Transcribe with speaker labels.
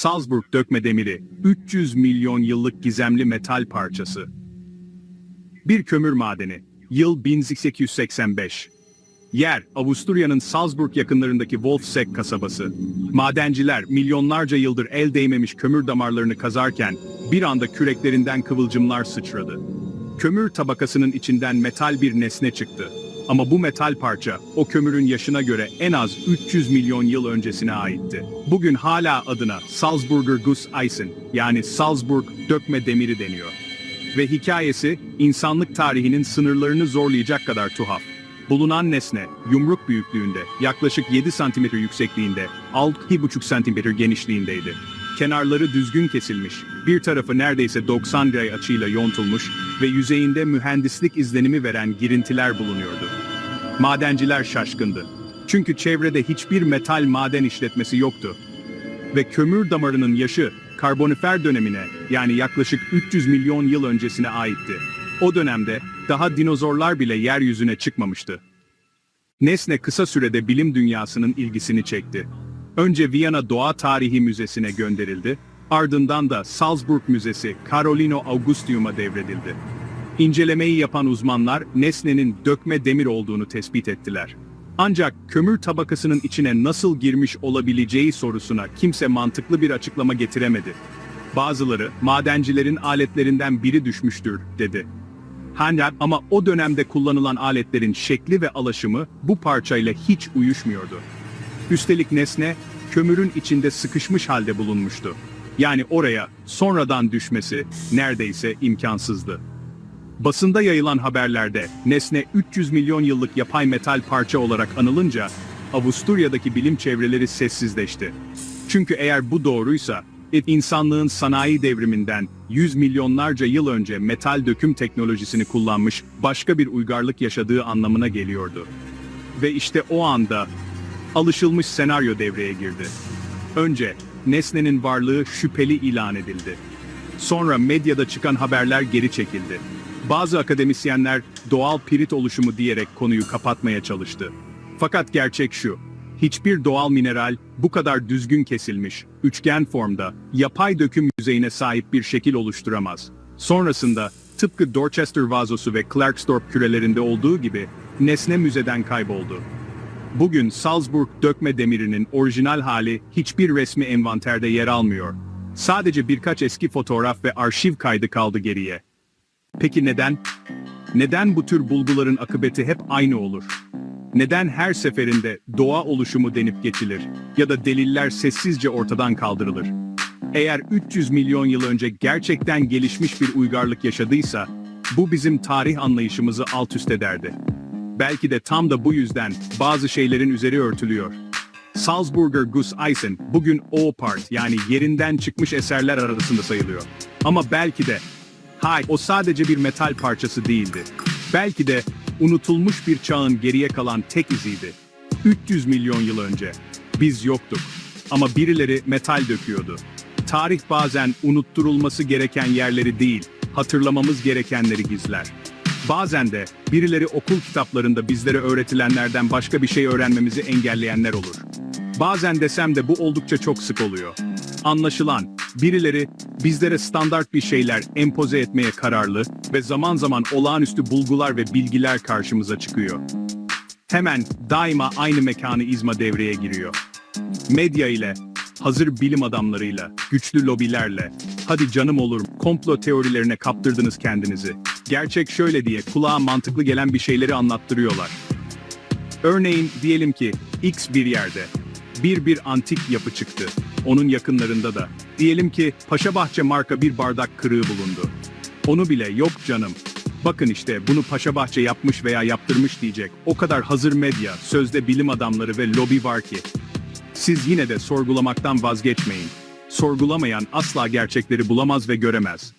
Speaker 1: Salzburg dökme demiri, 300 milyon yıllık gizemli metal parçası. Bir kömür madeni, yıl 1885. Yer, Avusturya'nın Salzburg yakınlarındaki Wolfseck kasabası. Madenciler milyonlarca yıldır el değmemiş kömür damarlarını kazarken bir anda küreklerinden kıvılcımlar sıçradı. Kömür tabakasının içinden metal bir nesne çıktı. Ama bu metal parça o kömürün yaşına göre en az 300 milyon yıl öncesine aitti. Bugün hala adına Salzburger Gusseisen yani Salzburg dökme demiri deniyor. Ve hikayesi insanlık tarihinin sınırlarını zorlayacak kadar tuhaf. Bulunan nesne, yumruk büyüklüğünde, yaklaşık 7 cm yüksekliğinde, 6,5 cm genişliğindeydi. Kenarları düzgün kesilmiş, bir tarafı neredeyse 90 gray açıyla yontulmuş ve yüzeyinde mühendislik izlenimi veren girintiler bulunuyordu. Madenciler şaşkındı. Çünkü çevrede hiçbir metal maden işletmesi yoktu. Ve kömür damarının yaşı karbonifer dönemine yani yaklaşık 300 milyon yıl öncesine aitti. O dönemde daha dinozorlar bile yeryüzüne çıkmamıştı. Nesne kısa sürede bilim dünyasının ilgisini çekti. Önce Viyana Doğa Tarihi Müzesi'ne gönderildi, ardından da Salzburg Müzesi Carolino Augustium'a devredildi. İncelemeyi yapan uzmanlar nesnenin dökme demir olduğunu tespit ettiler. Ancak kömür tabakasının içine nasıl girmiş olabileceği sorusuna kimse mantıklı bir açıklama getiremedi. Bazıları madencilerin aletlerinden biri düşmüştür dedi. Handel ama o dönemde kullanılan aletlerin şekli ve alaşımı bu parçayla hiç uyuşmuyordu. Üstelik nesne kömürün içinde sıkışmış halde bulunmuştu. Yani oraya sonradan düşmesi neredeyse imkansızdı. Basında yayılan haberlerde nesne 300 milyon yıllık yapay metal parça olarak anılınca Avusturya'daki bilim çevreleri sessizleşti. Çünkü eğer bu doğruysa insanlığın sanayi devriminden 100 milyonlarca yıl önce metal döküm teknolojisini kullanmış başka bir uygarlık yaşadığı anlamına geliyordu. Ve işte o anda alışılmış senaryo devreye girdi. Önce nesnenin varlığı şüpheli ilan edildi. Sonra medyada çıkan haberler geri çekildi. Bazı akademisyenler doğal pirit oluşumu diyerek konuyu kapatmaya çalıştı. Fakat gerçek şu, hiçbir doğal mineral bu kadar düzgün kesilmiş, üçgen formda, yapay döküm yüzeyine sahip bir şekil oluşturamaz. Sonrasında, tıpkı Dorchester vazosu ve Klerksdorp kürelerinde olduğu gibi, nesne müzeden kayboldu. Bugün Salzburg dökme demirinin orijinal hali hiçbir resmi envanterde yer almıyor. Sadece birkaç eski fotoğraf ve arşiv kaydı kaldı geriye. Peki neden? Neden bu tür bulguların akıbeti hep aynı olur? Neden her seferinde doğa oluşumu denip geçilir ya da deliller sessizce ortadan kaldırılır? Eğer 300 milyon yıl önce gerçekten gelişmiş bir uygarlık yaşadıysa, bu bizim tarih anlayışımızı alt üst ederdi. Belki de tam da bu yüzden bazı şeylerin üzeri örtülüyor. Salzburger Gusseisen bugün O-Part yani yerinden çıkmış eserler arasında sayılıyor. Ama belki de, hay o sadece bir metal parçası değildi. Belki de unutulmuş bir çağın geriye kalan tek iziydi. 300 milyon yıl önce. Biz yoktuk. Ama birileri metal döküyordu. Tarih bazen unutturulması gereken yerleri değil, hatırlamamız gerekenleri gizler. Bazen de birileri okul kitaplarında bizlere öğretilenlerden başka bir şey öğrenmemizi engelleyenler olur. Bazen desem de bu oldukça çok sık oluyor. Anlaşılan birileri bizlere standart bir şeyler empoze etmeye kararlı ve zaman zaman olağanüstü bulgular ve bilgiler karşımıza çıkıyor. Hemen daima aynı mekanı izma devreye giriyor. Medya ile, hazır bilim adamlarıyla, güçlü lobilerle, hadi canım olur komplo teorilerine kaptırdınız kendinizi. Gerçek şöyle diye kulağa mantıklı gelen bir şeyleri anlattırıyorlar. Örneğin diyelim ki X bir yerde bir bir antik yapı çıktı. Onun yakınlarında da. Diyelim ki Paşabahçe marka bir bardak kırığı bulundu. Onu bile yok canım. Bakın işte bunu Paşabahçe yapmış veya yaptırmış diyecek. O kadar hazır medya, sözde bilim adamları ve lobi var ki. Siz yine de sorgulamaktan vazgeçmeyin. Sorgulamayan asla gerçekleri bulamaz ve göremez.